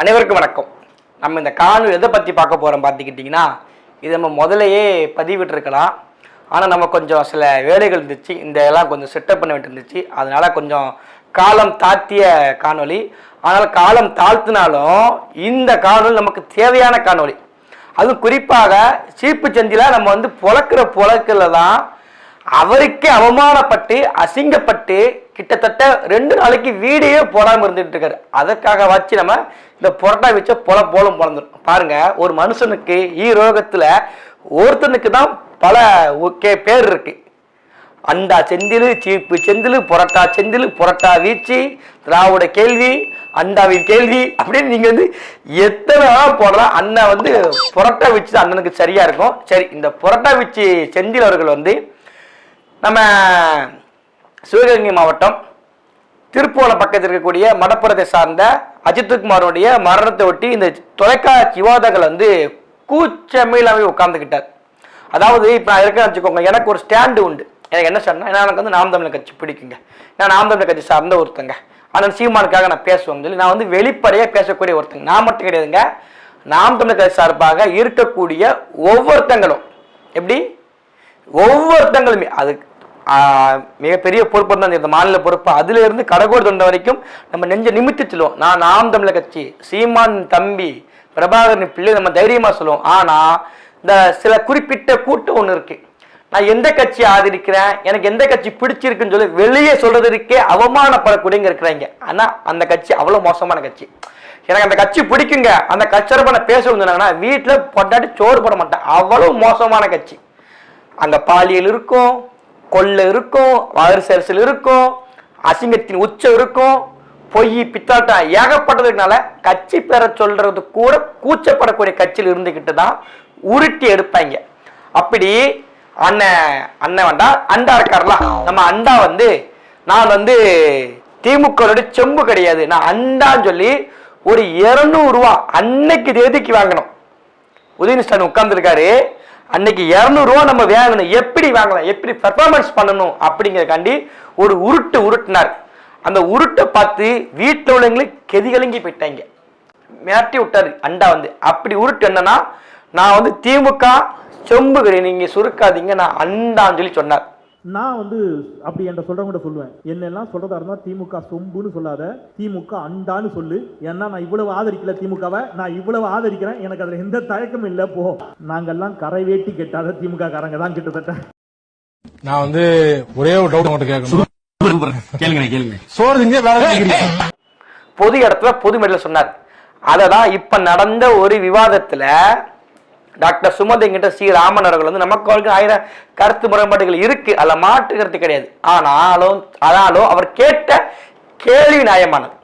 அனைவருக்கும் வணக்கம். நம்ம இந்த காணொலி எதை பற்றி பார்க்க போகிறோம் பார்த்துக்கிட்டிங்கன்னா இது நம்ம முதலையே பதிவிட்டிருக்கலாம். ஆனால் நம்ம கொஞ்சம் சில வேலைகள் இருந்துச்சு. இந்த எல்லாம் கொஞ்சம் செட்டப் பண்ண வேண்டியிருந்துச்சு அதனால் கொஞ்சம் காலம் தாழ்த்திய காணொளி. ஆனால் காலம் தாழ்த்தினாலும் இந்த காணொலி நமக்கு தேவையான காணொளி. அதுவும் குறிப்பாக சீப்பு செந்தில நம்ம வந்து புழக்கிற புழக்கில் தான் அவருக்கே அவமானப்பட்டு அசிங்கப்பட்டு கிட்டத்தட்ட ரெண்டு நாளைக்கு வீடியோ போடாமல் இருந்துகிட்டு இருக்காரு. அதற்காக வச்சு நம்ம இந்த புரட்டா வச்ச பொல போலும் பிறந்துடும் பாருங்க ஒரு மனுஷனுக்கு ஈரோகத்தில் ஒருத்தனுக்கு தான் பல ஓகே பேர் இருக்கு. அண்டா செந்திலு சீப்பு செந்திலு புரட்டா செந்திலு புரட்டா வீச்சு திராவிட கேள்வி அண்டாவின் கேள்வி அப்படின்னு நீங்கள் வந்து எத்தனை நாள் போடலாம் அண்ணன் வந்து புரட்டா வீச்சு தான் அண்ணனுக்கு சரியாக இருக்கும். சரி இந்த புரட்டா வீச்சு செந்தில் அவர்கள் வந்து நம்ம சிவகங்கை மாவட்டம் திருப்பூலம் பக்கத்தில் இருக்கக்கூடிய மடப்புறத்தை சார்ந்த அஜித்குமாரோடைய மரணத்தை ஒட்டி இந்த தொலைக்காட்சி விவாதங்கள் வந்து கூச்சமிழாவே உட்கார்ந்துக்கிட்டார் அதாவது இப்போ நான் இருக்கேன்னு வச்சுக்கோங்க எனக்கு ஒரு ஸ்டாண்டு உண்டு. எனக்கு என்ன சொன்னா எனக்கு வந்து நாம் தமிழர் கட்சி பிடிக்குங்க. நான் நாம் தமிழர் கட்சி சார்ந்த ஒருத்தங்க. ஆனால் சீமானுக்காக நான் பேசுவேன் சொல்லி நான் வந்து வெளிப்படையாக பேசக்கூடிய ஒருத்தங்க. நான் மட்டும் கிடையாதுங்க. நாம் தமிழர் கட்சி சார்பாக இருக்கக்கூடிய ஒவ்வொருத்தங்களும். எப்படி? ஒவ்வொருத்தங்களுமே. அதுக்கு மிகப்பெரிய பொறுப்பு தான் இந்த மாநில பொறுப்பு. அதிலிருந்து கடகோடு தொண்ட வரைக்கும் நம்ம நெஞ்ச நிமித்து சொல்லுவோம். நான் நாம் தமிழர் கட்சி. சீமான் தம்பி பிரபாகரன் பிள்ளை நம்ம தைரியமாக சொல்லுவோம். ஆனால் இந்த சில குறிப்பிட்ட கூட்டம் ஒன்று இருக்கு. நான் எந்த கட்சி ஆதரிக்கிறேன்? எனக்கு எந்த கட்சி பிடிச்சிருக்குன்னு சொல்லி வெளியே சொல்றதுக்கே அவமானப்படக்கூடியங்க இருக்கிறாங்க. ஆனால் அந்த கட்சி அவ்வளோ மோசமான கட்சி. எனக்கு அந்த கட்சி பிடிக்குங்க. அந்த கட்சியரப்ப நான் பேச சொன்னாங்கன்னா வீட்டில் பொட்டாட்டி சோறு போட மாட்டேன். அவ்வளோ மோசமான கட்சி. அங்கே பாலியல் இருக்கும். கொள்ள இருக்கும் வரிசரிசல் இருக்கும் அசிங்கத்தின் உச்சம் இருக்கும் பொய் பித்தாட்டம் ஏகப்பட்டதுனால கட்சி பெற சொல்றது கூட கூச்சப்படக்கூடிய கட்சியில் இருந்துக்கிட்டு தான் உருட்டி எடுப்பாங்க. அப்படி அண்ணன் அண்ணன் வந்தா அண்டா இருக்கார்ல நம்ம அண்டா வந்து நான் வந்து திமுக செம்பு கிடையாது. நான் அண்டான்னு சொல்லி ஒரு 200 ரூபா அன்னைக்கு தேதிக்கு வாங்கணும். உதயநிதி உட்கார்ந்துருக்காரு. அன்னைக்கு இரநூறுவா நம்ம வாங்கணும் எப்படி வாங்கலாம்? எப்படி பெர்ஃபார்மன்ஸ் பண்ணணும்? அப்படிங்கிறக்காண்டி ஒரு உருட்டு உருட்டினார். அந்த உருட்டை பார்த்து வீட்டில் உள்ளவங்களே கெதிகலங்கி போயிட்டாங்க. மிரட்டி விட்டாரு அண்டா வந்து. அப்படி உருட்டு என்னன்னா நான் வந்து திமுக சொம்புகிறேன் நீங்கள் சுருக்காதீங்க நான் அண்டான்னு சொல்லி சொன்னார். நான் வந்து அப்படி என்ற சொல்றவங்க சொல்லுவேன். என்னெல்லாம் சொல்றதா இருந்தா திமுக சொம்புன்னு சொல்லாத திமுக அண்டான்னு சொல்லு. ஏன்னா நான் இவ்வளவு ஆதரிக்கல திமுகவை. நான் இவ்வளவு ஆதரிக்கிறேன். எனக்கு அதுல எந்த தயக்கமும் இல்லை. போ. நாங்கெல்லாம் கரை வேட்டி கெட்டாத திமுக காரங்க தான் கிட்டத்தட்ட. நான் வந்து ஒரே ஒரு டவுட் உங்கள்கிட்ட கேட்கணும். கேளுங்க கேளுங்க சோறு வேலை பொது இடத்துல பொது மேடையில் சொன்னார். அதை தான் இப்ப நடந்த ஒரு விவாதத்துல டாக்டர் சுமதி கிட்ட சி ராமன் அவர்கள் வந்து நமக்கு அவருக்கு ஆயிரம் கருத்து முரண்பாடுகள் இருக்கு அதுல மாற்று கருத்து கிடையாது. ஆனாலும் ஆனாலும் அவர் கேட்ட கேள்வி நியாயமானது.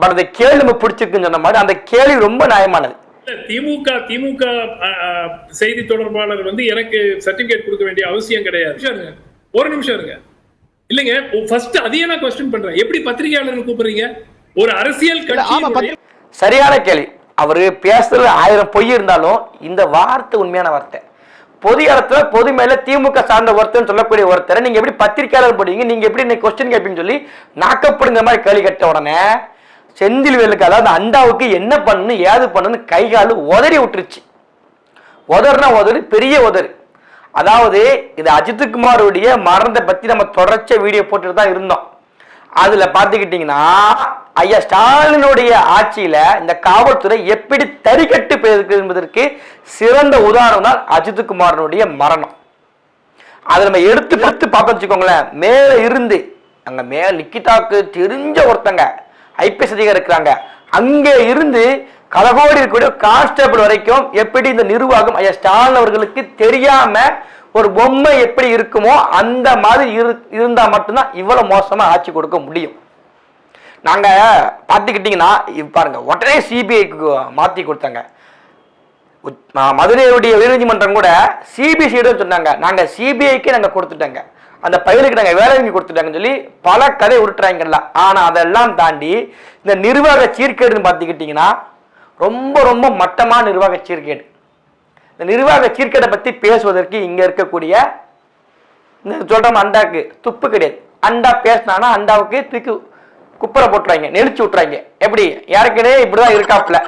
பட் அந்த கேள்வி நம்ம பிடிச்சிருக்குன்னு சொன்ன மாதிரி அந்த கேள்வி ரொம்ப நியாயமானது. திமுக திமுக செய்தி தொடர்பாளர் வந்து எனக்கு சர்டிபிகேட் கொடுக்க வேண்டிய அவசியம் கிடையாது. ஒரு நிமிஷம் இருங்க. இல்லைங்க ஃபர்ஸ்ட் அதையே நான் கொஸ்டின் பண்றேன். எப்படி பத்திரிகையாளர் கூப்பிடுறீங்க? ஒரு அரசியல் கட்சி சரியான கேள்வி. அவர் பேசுறது ஆயிரம் பொய் இருந்தாலும் இந்த வார்த்தை உண்மையான வார்த்தை. பொது இடத்துல பொது மேல திமுக சார்ந்த ஒருத்தர் சொல்லக்கூடிய ஒருத்தரை நீங்க எப்படி பத்திரிகையாளர் போடுவீங்க? நீங்க எப்படி இன்னைக்கு கொஸ்டின் கேட்பீங்கன்னு சொல்லி நாக்கப்படுங்கிற மாதிரி கேள்வி கட்ட உடனே செந்தில் வேலுக்கு அதாவது அண்டாவுக்கு என்ன பண்ணணும் ஏது பண்ணணும் கை கால் உதறி விட்டுருச்சு. உதறுனா உதறு பெரிய உதறு. அதாவது இது அஜித்குமாருடைய மரணத்தை பத்தி நம்ம தொடர்ச்சியா வீடியோ போட்டுட்டு தான் இருந்தோம். அதுல பாத்துக்கிட்டீங்கன்னா ஐயா ஸ்டாலினுடைய ஆட்சியில இந்த காவல்துறை எப்படி தறிக்கட்டு போயிருக்கு என்பதற்கு சிறந்த உதாரணம் தான் அஜித்குமாரனுடைய மரணம். அதை நம்ம எடுத்து எடுத்து பார்க்க வச்சுக்கோங்களேன். மேல இருந்து அங்க மேல நிக்கிதாக்கு தெரிஞ்ச ஒருத்தங்க ஐபிஎஸ் அதிகாரி இருக்கிறாங்க. அங்கே இருந்து கலகோடி இருக்கக்கூடிய கான்ஸ்டபிள் வரைக்கும் எப்படி இந்த நிர்வாகம் ஐயா ஸ்டாலின் அவர்களுக்கு தெரியாம ஒரு பொம்மை எப்படி இருக்குமோ அந்த மாதிரி இரு இருந்தா மட்டும்தான் இவ்வளவு மோசமா ஆட்சி கொடுக்க முடியும். நாங்கள் பார்த்துக்கிட்டிங்கன்னா இப்ப பாருங்க உடனே சிபிஐக்கு மாற்றி கொடுத்தாங்க. மதுரையுடைய உயர்நீதிமன்றம் கூட சிபிசிடம் சொன்னாங்க. நாங்கள் சிபிஐக்கே நாங்கள் கொடுத்துட்டோங்க. அந்த பயிருக்கு நாங்கள் வேலை வாங்கி கொடுத்துட்டாங்கன்னு சொல்லி பல கதை உருட்டுறாங்கல்ல. ஆனால் அதெல்லாம் தாண்டி இந்த நிர்வாக சீர்கேடுன்னு பார்த்துக்கிட்டிங்கன்னா ரொம்ப ரொம்ப மட்டமான நிர்வாக சீர்கேடு. இந்த நிர்வாக சீர்கேடை பற்றி பேசுவதற்கு இங்கே இருக்கக்கூடிய இந்த சொல்றோம் அண்டாக்கு துப்பு கிடையாது. அண்டா பேசினானா அண்டாவுக்கு தூக்கி குப்பரை போட்டுருவாங்க நெளிச்சு விட்டுறாங்க. எப்படி? ஏற்கனவே இப்படிதான் இருக்காப்புல.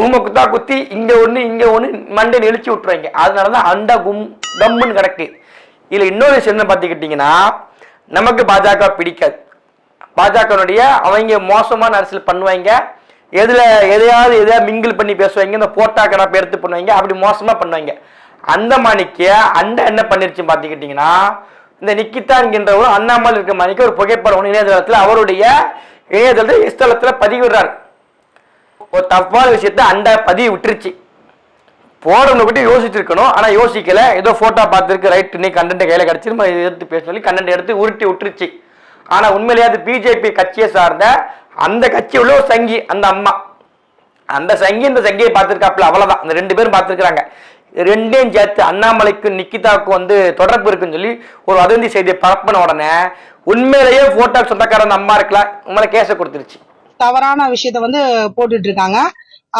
உண்மை குத்தா குத்தி இங்க ஒண்ணு இங்க ஒண்ணு மண்டை நெளிச்சு விட்டுறாங்க. அதனாலதான் அண்டா கும் கம்முன்னு கிடக்கு. இதுல இன்னொரு விஷயம் என்ன பாத்துக்கிட்டீங்கன்னா நமக்கு பாஜக பிடிக்காது. பாஜகனுடைய அவங்க மோசமான அரசியல் பண்ணுவாங்க. எதுல எதையாவது எதையாவது மிங்கிள் பண்ணி பேசுவாங்க இந்த போட்டா கணப்பை எடுத்து பண்ணுவாங்க அப்படி மோசமா பண்ணுவாங்க. அந்த மாணிக்க அண்டை என்ன பண்ணிருச்சுன்னு பார்த்துக்கிட்டிங்கன்னா இந்த நிக்கிதா என்கின்றவர் அண்ணாமல் இருக்க மணிக்கு ஒரு புகைப்படம் ஒன்று இணையதளத்தில் அவருடைய இணையதளத்தில் இஸ்தலத்தில் பதிவிடுறாரு. ஒரு தப்பான விஷயத்த அந்த பதிவு விட்டுருச்சு. போடணும் கூட யோசிச்சிருக்கணும் ஆனால் யோசிக்கல. ஏதோ ஃபோட்டோ பார்த்துருக்கு ரைட் நீ கண்டென்ட் கையில் கிடைச்சி நம்ம எடுத்து பேச சொல்லி கண்டென்ட் எடுத்து உருட்டி விட்டுருச்சு. ஆனால் உண்மையிலேயே அது பிஜேபி கட்சியை சார்ந்த அந்த கட்சி உள்ள ஒரு சங்கி அந்த அம்மா. அந்த சங்கி இந்த சங்கியை பார்த்துருக்காப்புல அவ்வளோதான் அந்த ரெண்டு பேரும் பார்த்துருக்குறாங்க. ரெண்டையும் சேர்த்து அண்ணாமலைக்கும் நிக்கிதாவுக்கும் வந்து தொடர்பு இருக்குன்னு சொல்லி ஒரு வதந்தி செய்தியை பரப்பின உடனே உண்மையிலேயே போட்டோ சொந்தக்கார அந்த அம்மா இருக்கலாம் உங்களை கேஸை கொடுத்துருச்சு. தவறான விஷயத்த வந்து போட்டுட்டு இருக்காங்க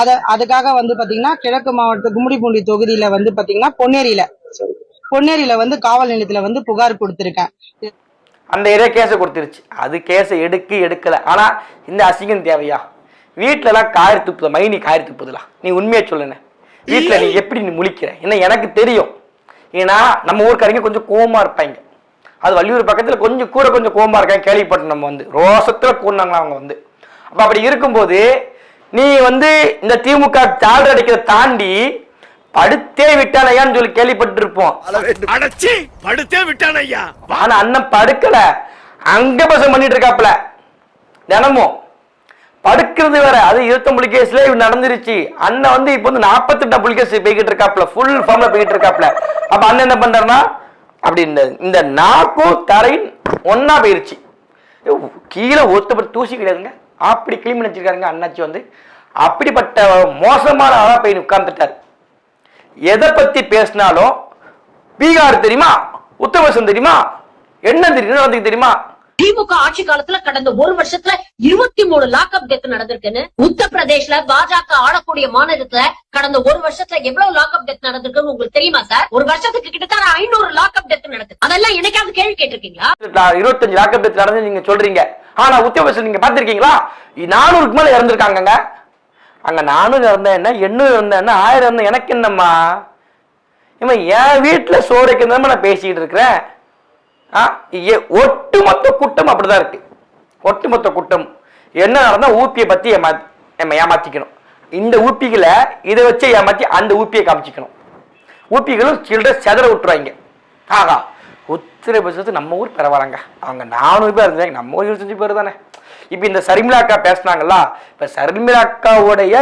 அத அதுக்காக வந்து பாத்தீங்கன்னா கிழக்கு மாவட்ட கும்மிடிப்பூண்டி தொகுதியில வந்து பாத்தீங்கன்னா பொன்னேரியில பொன்னேரியில வந்து காவல் நிலையத்துல வந்து புகார் கொடுத்திருக்கேன். அந்த ஏரியா கேஸை கொடுத்துருச்சு. அது கேஸை எடுக்க எடுக்கல. ஆனா இந்த அசிங்கம் தேவையா? வீட்ல எல்லாம் காரி துப்புத? மைனி காரி துப்புதலாம் நீ உண்மையை சொல்லுன. வீட்ல நீ எப்படி நீ முழிக்கிற? என்ன எனக்கு தெரியும். ஏன்னா நம்ம ஊருக்காரங்க கொஞ்சம் கோவமா இருப்பாங்க. அது வள்ளியூர் பக்கத்துல கொஞ்சம் கூட கொஞ்சம் கோவமா இருக்காங்க. கேள்விப்பட்டோம் நம்ம வந்து. ரோசத்துல கூடினாங்களா அவங்க வந்து. அப்ப அப்படி இருக்கும்போது நீ வந்து இந்த திமுக சால்ற அடிக்கிறத தாண்டி படுத்தே விட்டானையான்னு சொல்லி கேள்விப்பட்டிருப்போம். அடைச்சி படுத்தே விட்டான் ஐயா ஆனா அண்ணன் படுக்கல. அங்க பசம் பண்ணிட்டு இருக்காப்ல தினமும். படுக்கிறது வேற. அது இருபத்தொம்பது கேஸ்ல இவன் நடந்துருச்சு. அண்ணன் வந்து இப்போ வந்து நாற்பத்தெட்டு புலிகேஸ் போய்கிட்டு இருக்காப்ல ஃபுல் ஃபார்ம்ல போய்கிட்டு இருக்காப்ல அப்ப அண்ணன் என்ன பண்றாருன்னா அப்படி இந்த இந்த நாக்கும் தரையும் ஒன்னா போயிருச்சு. கீழே ஒருத்தப்பட்டு தூசி கிடையாதுங்க. அப்படி கிளீன் வச்சிருக்காருங்க அண்ணாச்சி வந்து. அப்படிப்பட்ட மோசமான ஆளா போய் உட்கார்ந்துட்டார். எதை பத்தி பேசினாலும் பீகார் தெரியுமா? உத்தரப்பிரதேசம் தெரியுமா? என்ன தெரியும் நடந்துக்கு தெரியுமா? திமுக ஆட்சி காலத்துல கடந்த ஒரு வருஷத்துல இருபத்தி மூணு லாக்அப் டெத் நடந்திருக்குன்னு உத்தரப்பிரதேஷ்ல பாஜக ஆளக்கூடிய மாநிலத்துல கடந்த ஒரு வருஷத்துல எவ்வளவு லாக்அப் டெத் நடந்திருக்குன்னு உங்களுக்கு தெரியுமா சார்? ஒரு வருஷத்துக்கு கிட்டத்தட்ட ஐநூறு லாக்அப் டெத் நடக்குது அதெல்லாம் என்னைக்காவது கேள்வி கேட்டிருக்கீங்களா? இருபத்தஞ்சு லாக்கப் டெத் நடந்து நீங்க சொல்றீங்க. ஆனா உத்தரப்பிரதேசம் நீங்க பாத்திருக்கீங்களா நானூறுக்கு மேல இறந்திருக்காங்க அங்க நானூறு இறந்தேன் என்ன? எண்ணூறு இறந்தேன் என்ன? ஆயிரம் இருந்தேன் எனக்கு என்னம்மா? இவன் என் வீட்டுல சோறைக்கு நான் பேசிக்கிட்டு இருக்கிறேன். ஒட்டுமொத்த கூட்டம் அப்படிதான் இருக்கு. ஒட்டுமொத்த கூட்டம். என்ன நடந்தா ஊப்பியை பத்தி ஏமா நம்ம ஏமாத்திக்கணும். இந்த ஊப்பிகளை இதை வச்சு ஏமாத்தி அந்த ஊப்பியை காமிச்சிக்கணும். ஊப்பிகளும் சில்லற செதற விட்டுருவாங்க. ஆகா உத்தரப்பிரதேசத்து நம்ம ஊர் பரவாயில்லங்க. அவங்க நானூறு பேர் இருந்தாங்க. நம்ம ஊர் இருபத்தஞ்சு பேர் தானே. இப்போ இந்த சர்மிளா அக்கா பேசுனாங்களா? இப்போ சர்மிளா அக்காவுடைய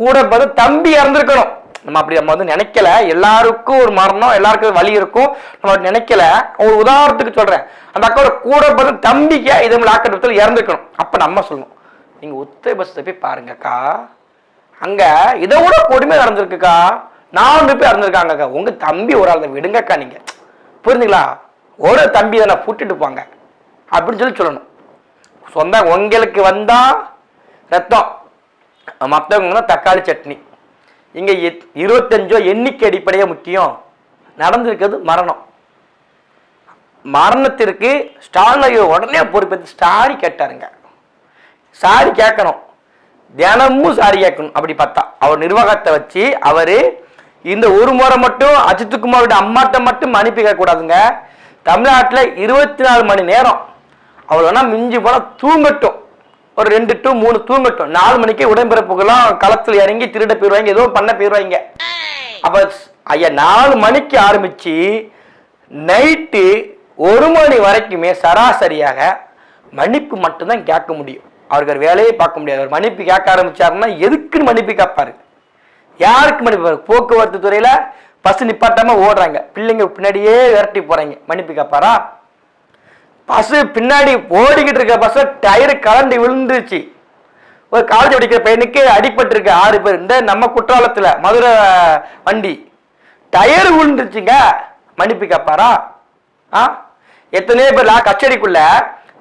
கூட பார்த்து தம்பி இறந்துருக்கணும். நம்ம அப்படி நம்ம வந்து நினைக்கல. எல்லாருக்கும் ஒரு மரணம் எல்லாருக்கும் வழி வலி இருக்கும். நம்ம நினைக்கல. ஒரு உதாரணத்துக்கு சொல்றேன். அந்த அக்காவோட கூட பிறந்த தம்பிக்கு இது ஆக்கட்டத்தில் இறந்துருக்கணும் அப்போ நம்ம சொல்லணும். நீங்க உத்தரப்பிரதேசத்தை போய் பாருங்கக்கா அங்கே இதை விட கொடுமை நடந்திருக்குக்கா நானூறு பேர் இறந்துருக்காங்கக்கா உங்கள் தம்பி ஒரு ஆள் விடுங்கக்கா நீங்கள் புரிஞ்சுங்களா? ஒரு தம்பி தானே புட்டுட்டு போங்க. அப்படின்னு சொல்லி சொல்லணும். சொந்த உங்களுக்கு வந்தால் ரத்தம். மற்றவங்க தக்காளி சட்னி. இங்கே இருபத்தஞ்சோ எண்ணிக்கை அடிப்படையாக முக்கியம். நடந்திருக்கிறது மரணம். மரணத்திற்கு ஸ்டாலின் உடனே பொறுப்பேற்று ஸ்டாரி கேட்டாருங்க. சாரி கேட்கணும். தினமும் சாரி கேட்கணும். அப்படி பார்த்தா. அவர் நிர்வாகத்தை வச்சு அவர் இந்த ஒரு முறை மட்டும் அஜித்குமாரோட அம்மாட்ட மட்டும் அனுப்பி கூடாதுங்க தமிழ்நாட்டில் இருபத்தி நாலு மணி நேரம். அவ்வளோனா மிஞ்சி போனால் தூங்கட்டும். ஒரு ரெண்டு டு மூணு தூங்கட்டும். நாலு மணிக்கு உடன்பிறப்புகள்லாம் களத்தில் இறங்கி திருட போயிடுவாங்க ஏதோ பண்ண போயிடுவாங்க அப்ப ஐயா நாலு மணிக்கு ஆரம்பிச்சு நைட்டு ஒரு மணி வரைக்குமே சராசரியாக மன்னிப்பு மட்டும்தான் கேட்க முடியும். அவருக்கு வேலையை வேலையே பார்க்க முடியாது. அவர் மன்னிப்பு கேட்க ஆரம்பிச்சாருன்னா எதுக்குன்னு மன்னிப்பு கேட்பாரு? யாருக்கு மன்னிப்பு? போக்குவரத்து துறையில பஸ் நிப்பாட்டாம ஓடுறாங்க. பிள்ளைங்க பின்னாடியே விரட்டி போறாங்க. மன்னிப்பு கேட்பாரா? பஸ் பின்னாடி ஓடிக்கிட்டு இருக்க பஸ் டயரு கலண்டு விழுந்துருச்சு. ஒரு காலேஜ் படிக்கிற பையனுக்கு அடிபட்டிருக்கு ஆறு பேர். இந்த நம்ம குற்றாலத்துல மதுரை வண்டி. டயர் விழுந்துருச்சுங்க. மன்னிப்பு கேட்பாரா ஆ? எத்தனையோ பேர் லா கச்சேரிக்குள்ள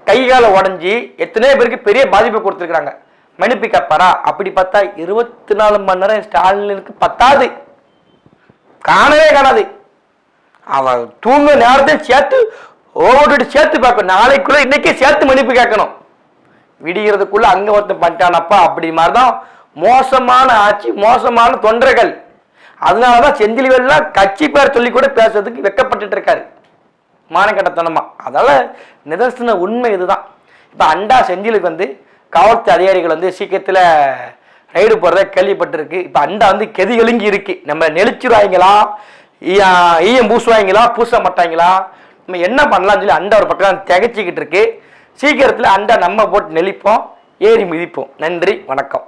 கை கால உடஞ்சி எத்தனையோ பேருக்கு பெரிய பாதிப்பு கொடுத்துருக்காங்க மன்னிப்பு கேட்பாரா அப்படி பார்த்தா இருபத்தி நாலு மணி நேரம் ஸ்டாலினுக்கு பத்தாது. காணவே காணாது. அவன் தூங்க நேரத்தை சேர்த்து ஓடிட்டு சேர்த்து பார்க்கணும். நாளைக்குள்ள இன்னைக்கே சேர்த்து மன்னிப்பு கேட்கணும். விடுகிறதுக்குள்ள அங்க ஒருத்தன் பண்ணிட்டானப்பா அப்படி மாதிரி தான் மோசமான ஆட்சி மோசமான தொண்டர்கள். அதனாலதான் செந்திலிவெல்லாம் கட்சி பேர் சொல்லி கூட பேசுறதுக்கு வெக்கப்பட்டுட்டு இருக்காரு. மானக்கட்டத்தனமா அதால நிதர்சன உண்மை இதுதான். இப்போ அண்டா செந்திலுக்கு வந்து காவல்துறை அதிகாரிகள் வந்து சீக்கிரத்தில் ரைடு போகிறத கேள்விப்பட்டிருக்கு. இப்போ அண்டா வந்து கெதிகலுங்கி இருக்கு. நம்ம நெளிச்சிருவாங்களா ஈயம் பூசுவாங்களா பூச மாட்டாங்களா நம்ம என்ன பண்ணலாம்னு சொல்லி அண்டை ஒரு பக்கம் திகச்சிக்கிட்டு இருக்கு. சீக்கிரத்தில் அண்டை நம்ம போட்டு நெளிப்போம் ஏறி மிதிப்போம். நன்றி வணக்கம்.